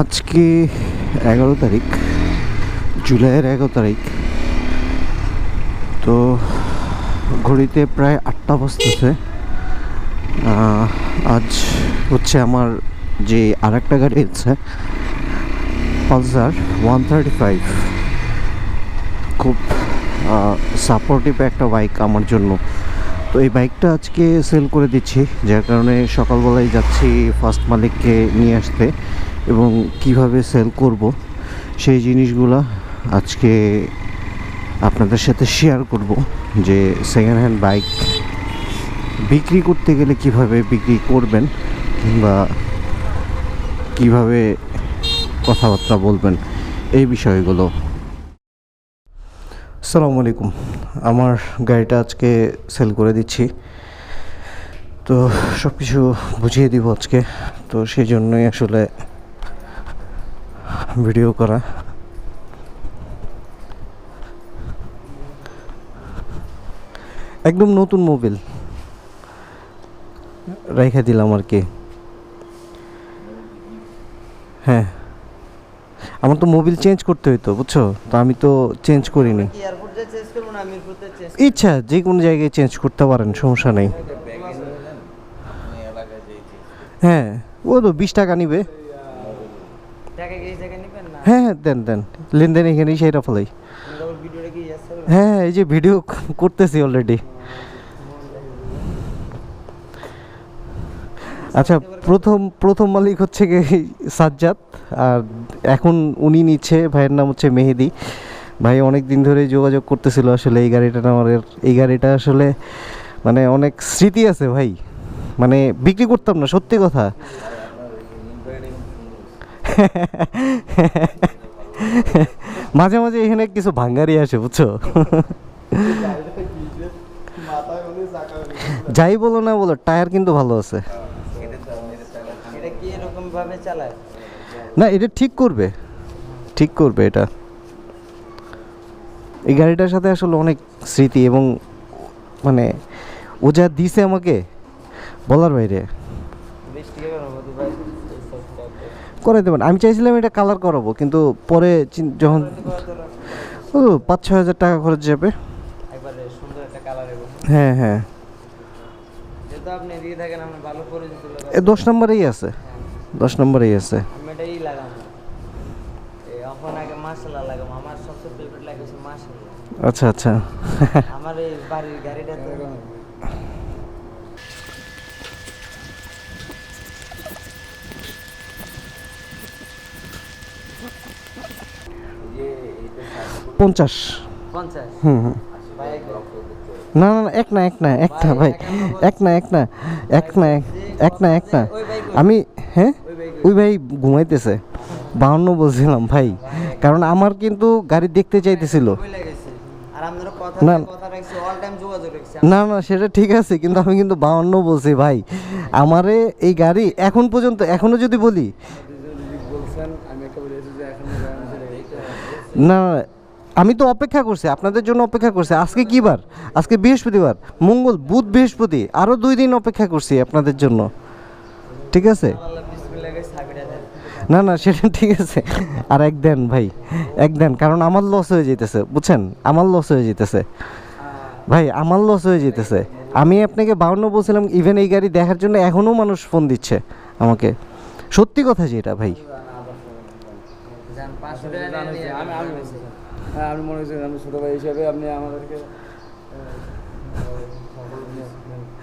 আজকে এগারো তারিখ, জুলাইয়ের এগারো তারিখ। তো ঘড়িতে প্রায় আটটা বাজতেছে। আজ হচ্ছে আমার যে আর একটা গাড়ি আছে, পালসার ওয়ান থার্টি ফাইভ। খুব সাপোর্টিভ একটা বাইক আমার জন্য। তো এই বাইকটা আজকে সেল করে দিচ্ছি, যার কারণে সকালবেলায় যাচ্ছি ফার্স্ট মালিককে নিয়ে আসতে। এবং কীভাবে সেল করব, সেই জিনিসগুলো আজকে আপনাদের সাথে শেয়ার করব, যে সেকেন্ড হ্যান্ড বাইক বিক্রি করতে গেলে কীভাবে বিক্রি করবেন কিংবা কীভাবে কথাবার্তা বলবেন, এই বিষয়গুলো। আসসালামু আলাইকুম। আমার গাড়িটা আজকে সেল করে দিচ্ছি। তো সব কিছু বুঝিয়ে দিব আজকে। তো সেই জন্যই আসলে ভিডিও করা। একদম নতুন মোবিল। রেখে দিলাম আর কি। হ্যাঁ। আমার তো মোবিল চেঞ্জ করতে হইতো বুঝছ? তো আমি তো চেঞ্জ করিনি। কি এয়ারপোর্টে চেঞ্জ করব না মিরপুরতে চেঞ্জ ইচ্ছা যে কোনো জায়গায় চেঞ্জ করতে পারেন সমস্যা নেই। হ্যাঁ। ও তো বিশ টাকা নিবে টাকা কি এই জায়গায় নেবেন না হ্যাঁ হ্যাঁ দেন দেন। লেনদেন এখানেই সেটা ফেলাই। ডবল ভিডিওটা কি যাচ্ছে হ্যাঁ হ্যাঁ, এই যে ভিডিও করতেছি অলরেডি আচ্ছা প্রথম প্রথম মালিক হচ্ছে কি সাজ্জাদ আর এখন উনি নিচ্ছে ভাইয়ের নাম হচ্ছে মেহেদি। ভাই অনেক দিন ধরে যোগাযোগ করতেছিল আসলে এই গাড়িটা আমার এই গাড়িটা আসলে মানে অনেক স্মৃতি আছে ভাই। মানে বিক্রি করতাম না সত্যি কথা। মাঝে মাঝে এখানে কিছু ভাঙ্গারি আসে, বুঝছ? যাই বলো না বলো, টায়ার কিন্তু ভালো আছে। না, এটা ঠিক করবে। ঠিক করবে এটা। এই গাড়িটার সাথে আসলে অনেক স্মৃতি এবং মানে ও যা দিছে আমাকে, বলার বাইরে বিশ টাকা করব দুবাই করে দেবেন। আমি চাইছিলাম এটা কালার করাবো কিন্তু পরে যখন ও পাঁচ ছয় হাজার টাকা খরচ যাবে। হ্যাঁ হ্যাঁ। এ দশ নম্বরেই আছে। দশ নম্বরেই আছে। আচ্ছা আচ্ছা। আমার এই বাড়ির গাড়িটা তো পঞ্চাশ। হুম হুম। না না না, এক না এক না একটা ভাই। এক না এক না এক না এক- এক না এক না। আমি হ্যাঁ? ওই ভাই ঘুমাইতেছে। বাহান্ন বলছিলাম ভাই। কারণ আমার কিন্তু গাড়ি দেখতে চাইতেছিল। না। কথা রাখছি অল টাইম যোগাযোগ রাখছি। না না সেটা ঠিক আছে কিন্তু আমি কিন্তু বাহান্ন বলছি ভাই। আমারে এই গাড়ি এখন পর্যন্ত এখনও যদি বলি। বলছেন আমি একটা বলেছি যে এখন না না, আমি তো অপেক্ষা করছি, আপনাদের জন্য অপেক্ষা করছি। আজকে কি বার? আজকে বৃহস্পতিবার। মঙ্গল, বুধ, বৃহস্পতি আরও দুই দিন অপেক্ষা করছি আপনাদের জন্য। ঠিক আছে? না না, সেটা ঠিক আছে। আর এক দেন ভাই, এক দেন, কারণ আমার লস হয়ে যেতেছে, বুঝছেন? আমার লস হয়ে যেতেছে। ভাই, আমার লস হয়ে যেতেছে। আমি আপনাকে বাউন্ন বলছিলাম ইভেন এই গাড়ি দেখার জন্য এখনও মানুষ ফোন দিচ্ছে আমাকে। সত্যি কথা যেটা ভাই। আমি হ্যাঁ আমি মনে হচ্ছে আমি ছোটো ভাই হিসেবে আপনি আমাদেরকে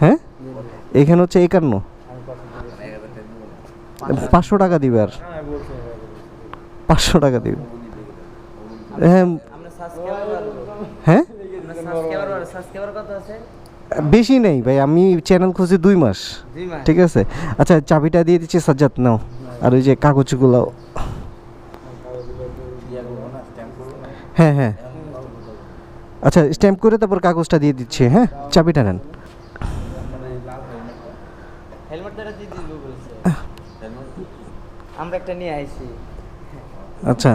হ্যাঁ? এখানে হচ্ছে একান্ন। পাঁচশো টাকা দিবে আর। পাঁচশো টাকা দিবে। হ্যাঁ হ্যাঁ? বেশি নেই ভাই আমি চ্যানেল খুঁজি দুই মাস। দুই মাস? ঠিক আছে? আচ্ছা চাবিটা দিয়ে দিচ্ছি সাজ্জাদ নাও। আর ওই যে কাগজগুলো হ্যাঁ হ্যাঁ। আচ্ছা স্ট্যাম্প করে তারপর কাগজটা দিয়ে দিচ্ছি হ্যাঁ? চাবিটা নেন। আমরা একটা নিয়ে আইছি। আচ্ছা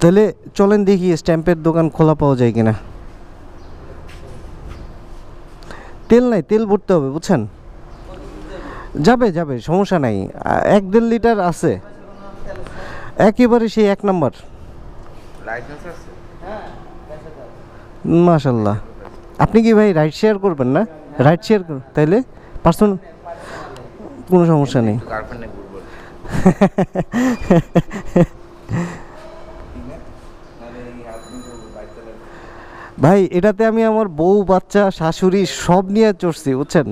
তাহলে চলেন দেখি স্ট্যাম্পের দোকান খোলা পাওয়া যায় কিনা। তেল নাই তেল ভরতে হবে বুঝছেন? যাবে যাবে সমস্যা নাই। এক দেড় লিটার আছে। একেবারে সেই এক নাম্বার। হ্যাঁ। মাশাল্লাহ আপনি কি ভাই রাইড শেয়ার করবেন না? রাইড শেয়ার করুন তাইলে পার্সোনাল কোনো সমস্যা নেই। ভাই এটাতে আমি আমার বউ বাচ্চা শাশুড়ি সব নিয়ে চড়ছি বুঝছেন?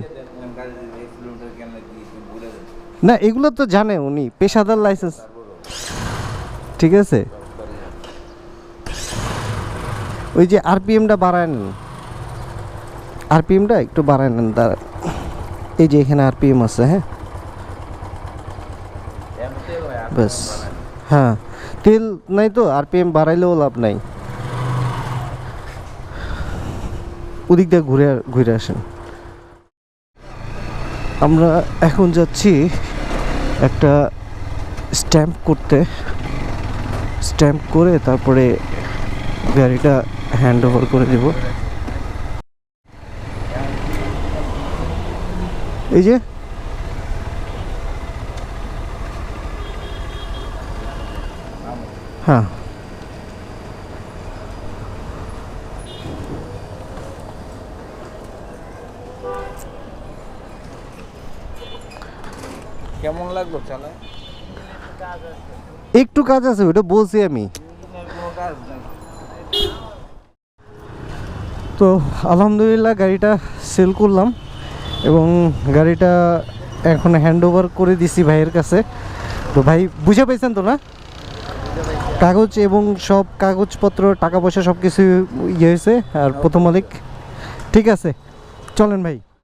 না এগুলো তো জানে উনি পেশাদার লাইসেন্স ঠিক আছে? ওই যে আরপিএমটা বাড়ায় নেন। আরপিএমটা একটু বাড়ায় নেন তার এই যে এখানে আরপিএম আছে হ্যাঁ? ব্যাস। হ্যাঁ। তেল নাই তো, আরপিএম বাড়াইলেও লাভ নাই। ওদিক দিয়ে ঘুরে ঘুরে আসেন। আমরা এখন যাচ্ছি একটা স্ট্যাম্প করতে। স্ট্যাম্প করে তারপরে গাড়িটা হ্যান্ড ওভার করে দেব। এই যে। হ্যাঁ। কেমন লাগল চালায়? একটু কাজ আছে, ওটা বলছি আমি। তো আলহামদুলিল্লাহ গাড়িটা সেল করলাম এবং গাড়িটা এখন হ্যান্ড ওভার করে দিছি ভাইয়ের কাছে। তো ভাই, বুঝে পেয়েছেন তো না? কাগজ এবং সব কাগজপত্র, টাকা পয়সা সব কিছু ইয়ে হয়েছে, আর প্রথম মালিক। ঠিক আছে, চলেন ভাই।